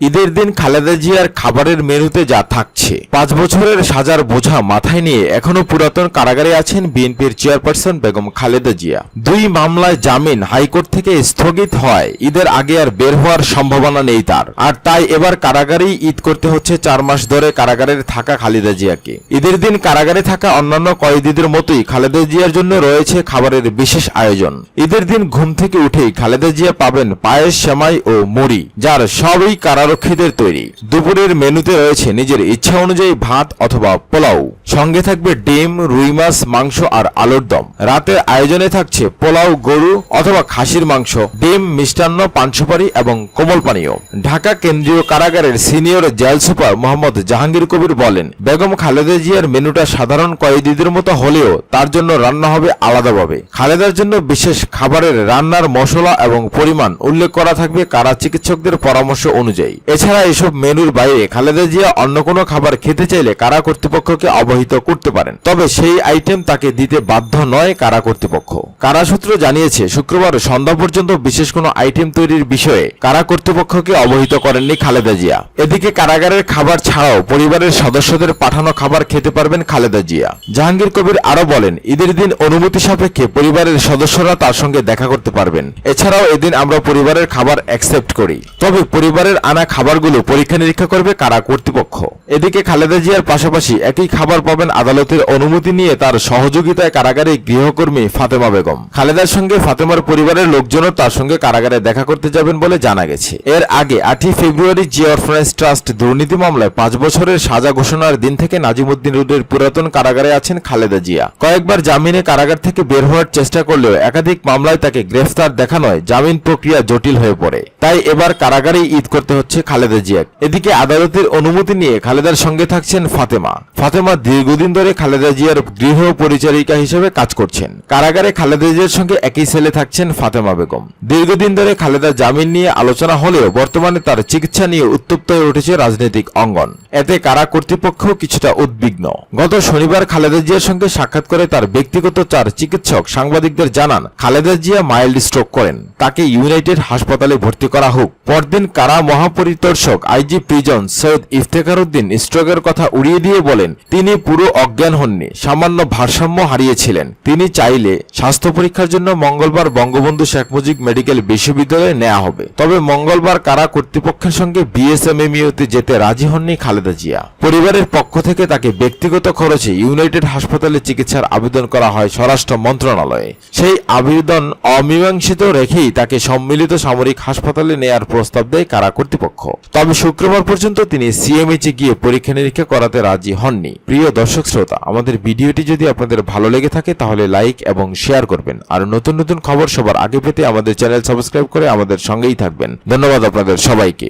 ঈদের দিন খালেদা জিয়ার খাবারের মেনুতে যা থাকছে। পাঁচ বছরের সাজার বোঝা মাথায় নিয়ে এখনও পুরাতন কারাগারে আছেন বিএনপির চেয়ারপারসন বেগম খালেদা জিয়া। দুই মামলায় জামিন হাইকোর্ট থেকে স্থগিত হয় ঈদের আগে আর বের হওয়ার সম্ভাবনা নেই তার। আর তাই এবার কারাগারেই ঈদ করতে হচ্ছে চার মাস ধরে কারাগারের থাকা খালেদা জিয়াকে। ঈদের দিন কারাগারে থাকা অন্যান্য কয়েদিদের মতোই খালেদা জিয়ার জন্য রয়েছে খাবারের বিশেষ আয়োজন। ঈদের দিন ঘুম থেকে উঠেই খালেদা জিয়া পাবেন পায়েস, সেমাই ও মুড়ি, যার সবই কারারক্ষীদের তৈরি। দুপুরের মেনুতে রয়েছে নিজের ইচ্ছা অনুযায়ী ভাত অথবা পোলাও। সঙ্গে থাকবে ডিম, রুই মাছ, মাংস আর আলুর দম। রাতের আয়োজনে থাকছে পোলাও, গরু অথবা খাসির মাংস, ডিম, মিষ্টান্ন পান সুপারি এবং কোমল পানীয়। ঢাকা কেন্দ্রীয় কারাগারের senior jail super Mohammad Jahangir Kabir বলেন, বেগম খালেদা জিয়ার মেনুটা সাধারণ কয়েদিদের মতো হলেও তার জন্য রান্না হবে আলাদাভাবে। খালেদার জন্য বিশেষ খাবারের রান্নার মশলা এবং পরিমাণ উল্লেখ করা থাকবে কারা চিকিৎসকদের পরামর্শ অনুযায়ী। এছাড়া এসব মেনুর বাইরে খালেদা জিয়া অন্য কোনো খাবার খেতে চাইলে কারা কর্তৃপক্ষকে অবহিত করতে পারেন। তবে সেই আইটেম তাকে দিতে বাধ্য নয় কারা কর্তৃপক্ষ। কারা সূত্র জানিয়েছে, শুক্রবার সন্ধ্যা পর্যন্ত বিশেষ কোনো আইটেম তৈরির বিষয়ে কারা কর্তৃপক্ষকে অবহিত করেননি খালেদা জিয়া। এদিকে কারাগারের খাবার ছাড়াও পরিবারের সদস্যদের পাঠানো খাবার খেতে পারবেন খালেদা জিয়া। জাহাঙ্গীর কবির আরও বলেন, ঈদের দিন অনুমতি সাপেক্ষে পরিবারের সদস্যরা তার সঙ্গে দেখা করতে পারবেন। এছাড়াও এদিন আমরা পরিবারের খাবার অ্যাকসেপ্ট করি। তবে পরিবারের আনা খাবারগুলো পরীক্ষা নিরীক্ষা করবে কারা কর্তৃপক্ষ। এদিকে খালেদা জিয়ার পাশাপাশি একই খাবার পাবেন আদালতের অনুমতি নিয়ে তার সহযোগিতায় কারাগারে গৃহকর্মী ফাতেমা বেগম। খালেদার সঙ্গে ফাতেমার পরিবারের লোকজনও তার সঙ্গে কারাগারে দেখা করতে যাবেন বলে জানা গেছে। এর আগে আটই ফেব্রুয়ারি জিয়া অরফানেজ ট্রাস্ট দুর্নীতি মামলায় পাঁচ বছরের সাজা ঘোষণার দিন থেকে নাজিমুদ্দিন রোডের পুরাতন কারাগারে আছেন খালেদা জিয়া। কয়েকবার জামিনে কারাগার থেকে বের হওয়ার চেষ্টা করলেও একাধিক মামলায় তাকে গ্রেফতার দেখানোয় জামিন প্রক্রিয়া জটিল হয়ে পড়ে। তাই এবার কারাগারেই ঈদ করতে হচ্ছে খালেদা জিয়া এদিকে আদালতের অনুমতি নিয়ে খালেদার সঙ্গে থাকছেন ফাতেমা। ফাতেমা দীর্ঘদিন ধরে খালেদা জিয়ার গৃহ পরিচারিকা হিসেবে কাজ করছেন। কারাগারে খালেদা জিয়ার সঙ্গে একই সেলে থাকছেন ফাতেমা বেগম। দীর্ঘদিন ধরে খালেদা জামিন নিয়ে আলোচনা হলেও বর্তমানে তার চিকিৎসা নিয়ে উত্তপ্ত হয়ে উঠেছে রাজনৈতিক অঙ্গন। এতে কারা কর্তৃপক্ষ কিছুটা উদ্বিগ্ন। গত শনিবার খালেদা জিয়ার সঙ্গে সাক্ষাৎ করে তার ব্যক্তিগত চার চিকিৎসক সাংবাদিকদের জানান, খালেদা জিয়া মাইল্ড স্ট্রোক করেন। তাকে ইউনাইটেড হাসপাতালে ভর্তি করা হোক। পরদিন কারা মহাপরিদর্শক আইজি প্রিজন সৈয়দ ইফতেখার উদ্দিন স্ট্রোকের কথা উড়িয়ে দিয়ে বলেন, তিনি পুরো অজ্ঞান হননি, সামান্য ভারসাম্য হারিয়েছিলেন। তিনি চাইলে স্বাস্থ্য পরীক্ষার জন্য মঙ্গলবার বঙ্গবন্ধু শেখ মুজিব মেডিকেল বিশ্ববিদ্যালয়ে নেওয়া হবে। তবে মঙ্গলবার কারা কর্তৃপক্ষের সঙ্গে বিএসএমএমইউতে যেতে রাজি হননি খালেদা জিয়া? পরিবারের পক্ষ থেকে তাকে ব্যক্তিগত খরচে ইউনাইটেড হাসপাতালে চিকিৎসার আবেদন করা হয় স্বরাষ্ট্র মন্ত্রণালয়ে। সেই আবেদন অমীমাংসিত রেখেই তাকে সম্মিলিত সামরিক হাসপাতালে নেয়ার প্রস্তাব দেয় কারা কর্তৃপক্ষ। তবে শুক্রবার পর্যন্ত তিনি সিএমএইচে গিয়ে পরীক্ষা নিরীক্ষা করাতে রাজি হননি। প্রিয় দর্শক শ্রোতা, আমাদের ভিডিওটি যদি আপনাদের ভালো লেগে থাকে তাহলে লাইক এবং শেয়ার করবেন। আর নতুন নতুন খবর সবার আগে পেতে আমাদের চ্যানেল সাবস্ক্রাইব করে আমাদের সঙ্গেই থাকবেন। ধন্যবাদ আপনাদের সবাইকে।